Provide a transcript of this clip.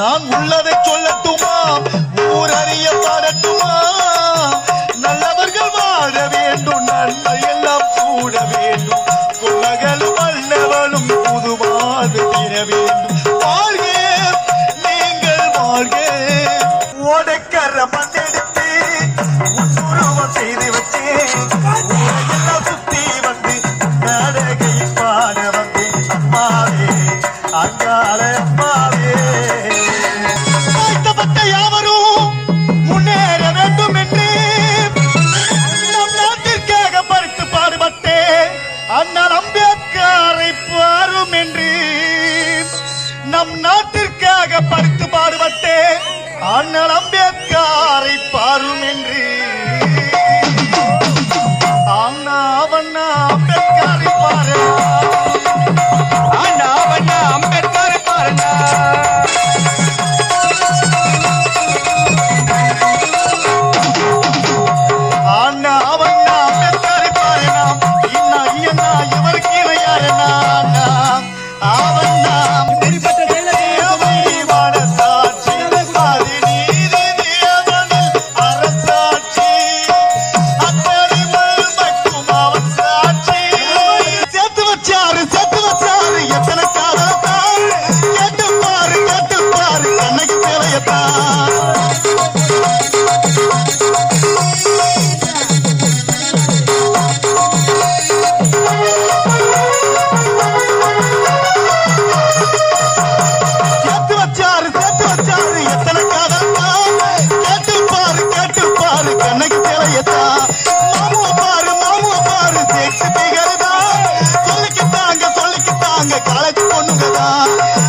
நான் உள்ளதை சொல்லட்டுமா? ஊர் அறிய பாடட்டுமா? நல்லவர்கள் வாழ வேண்டும் நன்மை எல்லாம் சூழ வேண்டும். குலகளும் வல்லவளும் புதுவாழ்வு பெற வேண்டும். வாழ்க நீங்கள் வாழ்க. ஓடைக்கர மண்ணெடுத்து அண்ணல் அம்பேத்காரை பாரும் என்று. அண்ணா அவண்ணா அம்பேத்காரை பாரு அண்ணா அவண்ணா அம்பேத்காரை பாருண்ணா அண்ணா அவண்ணா அம்பேத்காரை பாருண்ணா அவன் அந்த காலேஜ் பொண்ணுங்க தான்